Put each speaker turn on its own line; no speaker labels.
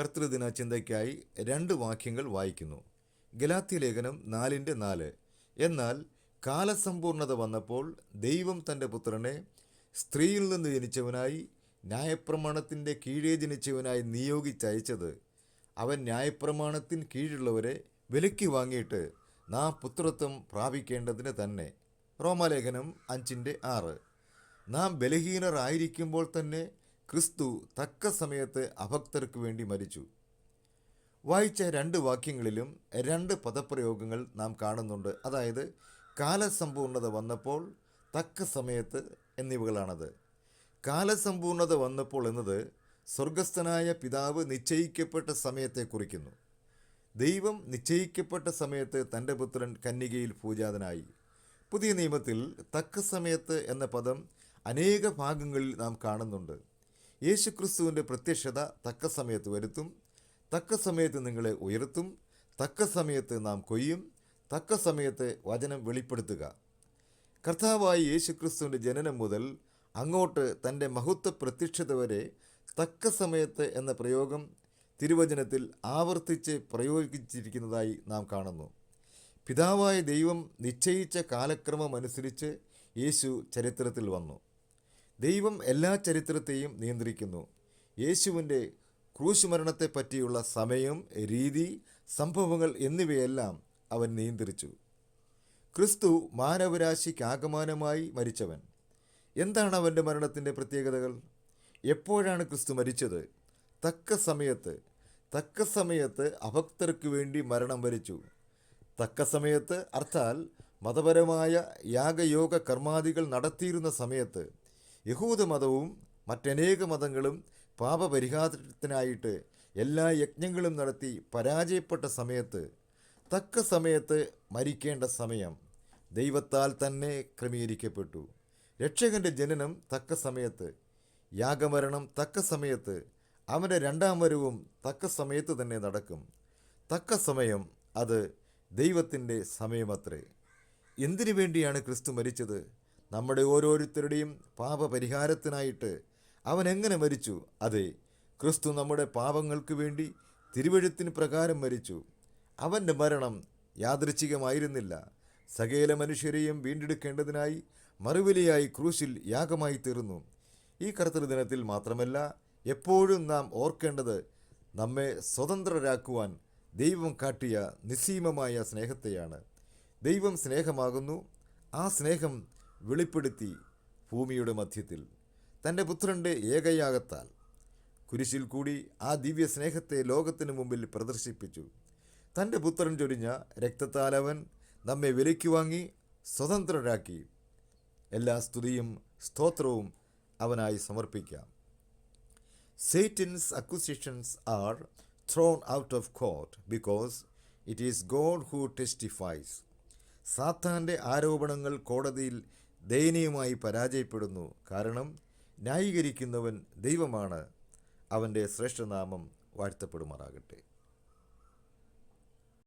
കർത്തൃദിന ചിന്തയ്ക്കായി രണ്ട് വാക്യങ്ങൾ വായിക്കുന്നു. ഗലാത്യ ലേഖനം നാലിന്റെ നാല്. എന്നാൽ കാലസമ്പൂർണത വന്നപ്പോൾ ദൈവം തന്റെ പുത്രനെ സ്ത്രീയിൽ നിന്ന് ജനിച്ചവനായി ന്യായപ്രമാണത്തിന്റെ കീഴേ ജനിച്ചവനായി നിയോഗിച്ചയച്ചത്. അവൻ ന്യായപ്രമാണത്തിൻ കീഴുള്ളവരെ വിലക്കി വാങ്ങിയിട്ട് നാം പുത്രത്വം പ്രാപിക്കേണ്ടതിന് തന്നെ. റോമാലേഖനം അഞ്ചിന്റെ ആറ്. നാം ബലഹീനർ ആയിരിക്കുമ്പോൾ തന്നെ ക്രിസ്തു തക്ക സമയത്ത് അഭക്തർക്ക് വേണ്ടി മരിച്ചു. വായിച്ച രണ്ട് വാക്യങ്ങളിലും രണ്ട് പദപ്രയോഗങ്ങൾ നാം കാണുന്നുണ്ട്. അതായത് കാലസമ്പൂർണത വന്നപ്പോൾ തക്ക സമയത്ത് എന്നിവകളാണത്. കാലസമ്പൂർണത വന്നപ്പോൾ എന്നത് സ്വർഗസ്ഥനായ പിതാവ് നിശ്ചയിക്കപ്പെട്ട സമയത്തെ കുറിക്കുന്നു. ദൈവം നിശ്ചയിക്കപ്പെട്ട സമയത്ത് തന്റെ പുത്രൻ കന്യകയിൽ പൂജാതനായി. പുതിയ നിയമത്തിൽ തക്ക സമയത്ത് എന്ന പദം അനേക ഭാഗങ്ങളിൽ നാം കാണുന്നുണ്ട്. യേശുക്രിസ്തുവിന്റെ പ്രത്യക്ഷത തക്ക സമയത്ത് വരുത്തും തക്ക സമയത്ത് നിങ്ങളെ ഉയർത്തും തക്ക സമയത്ത് നാം കൊയ്യും തക്ക സമയത്ത് വചനം വെളിപ്പെടുത്തുക. കർത്താവായി യേശുക്രിസ്തുവിന്റെ ജനനം മുതൽ അങ്ങോട്ട് തന്റെ മഹത്വ പ്രത്യക്ഷത വരെ തക്ക സമയത്ത് എന്ന പ്രയോഗം തിരുവചനത്തിൽ ആവർത്തിച്ച് പ്രയോഗിച്ചിരിക്കുന്നതായി നാം കാണുന്നു. പിതാവായ ദൈവം നിശ്ചയിച്ച കാലക്രമം അനുസരിച്ച് യേശു ചരിത്രത്തിൽ വന്നു. ദൈവം എല്ലാ ചരിത്രത്തെയും നിയന്ത്രിക്കുന്നു. യേശുവിന്റെ ക്രൂശുമരണത്തെ പറ്റിയുള്ള സമയം രീതി സംഭവങ്ങൾ എന്നിവയെല്ലാം അവൻ നിയന്ത്രിച്ചു. ക്രിസ്തു മാനവരാശിക്ക് ആകമാനമായി മരിച്ചവൻ. എന്താണ് അവന്റെ മരണത്തിന്റെ പ്രത്യേകതകൾ? എപ്പോഴാണ് ക്രിസ്തു മരിച്ചത്? തക്ക സമയത്ത് തക്ക സമയത്ത് അഭക്തർക്ക് വേണ്ടി മരണം വരിച്ചു. തക്ക സമയത്ത് അർത്ഥാൽ മതപരമായ യാഗയോഗ കർമാദികൾ നടത്തിയിരുന്ന സമയത്ത് യഹൂദ മതവും മറ്റനേക മതങ്ങളും പാപപരിഹാരത്തിനായിട്ട് എല്ലാ യജ്ഞങ്ങളും നടത്തി പരാജയപ്പെട്ട സമയത്ത് തക്ക സമയത്ത് മരിക്കേണ്ട സമയം ദൈവത്താൽ തന്നെ ക്രമീകരിക്കപ്പെട്ടു. രക്ഷകന്റെ ജനനം തക്ക സമയത്ത് യാഗമരണം തക്ക സമയത്ത് അവന്റെ രണ്ടാം വരവും തക്ക സമയത്ത് തന്നെ നടക്കും. തക്ക സമയം അത് ദൈവത്തിന്റെ സമയമത്രേ. എന്തിനു വേണ്ടിയാണ് ക്രിസ്തു മരിച്ചത്? നമ്മുടെ ഓരോരുത്തരുടെയും പാപപരിഹാരത്തിനായിട്ട് അവൻ എങ്ങനെ മരിച്ചു? അതെ ക്രിസ്തു നമ്മുടെ പാപങ്ങൾക്ക് വേണ്ടി തിരുവഴുത്തിന് പ്രകാരം മരിച്ചു. അവന്റെ മരണം യാദൃച്ഛികമായിരുന്നില്ല. സകേല മനുഷ്യരെയും വീണ്ടെടുക്കേണ്ടതിനായി മറുവിലയായി ക്രൂശിൽ യാഗമായി തീർന്നു ഈ കർത്തൃദിനത്തിൽ മാത്രമല്ല എപ്പോഴും നാം ഓർക്കേണ്ടത് നമ്മെ സ്വതന്ത്രരാക്കുവാൻ ദൈവം കാട്ടിയ നിസ്സീമമായ സ്നേഹത്തെയാണ്. ദൈവം സ്നേഹമാകുന്നു. ആ സ്നേഹം വെളിപ്പെടുത്തി ഭൂമിയുടെ മധ്യത്തിൽ. തന്റെ പുത്രന്റെ ഏകയാഗത്താൽ. കുരിശിൽ കൂടി ആ ദിവ്യ സ്നേഹത്തെ ലോകത്തിനു മുമ്പിൽ പ്രദർശിപ്പിച്ചു. തന്റെ പുത്രൻ ചൊരിഞ്ഞ രക്തത്താൽ അവൻ നമ്മെ വിലയ്ക്ക് വാങ്ങി സ്വതന്ത്രരാക്കി. എല്ലാ സ്തുതിയും സ്തോത്രവും അവനായി സമർപ്പിക്കാം. Satan's acquisitions are thrown out of court because it is God who testifies സാത്താന്റെ ആരോപണങ്ങൾ കോടതിയിൽ ദയനീയമായി പരാജയപ്പെടുന്നു. കാരണം ന്യായീകരിക്കുന്നവൻ ദൈവമാണ്. അവന്റെ ശ്രേഷ്ഠനാമം വാഴ്ത്തപ്പെടുമാറാകട്ടെ.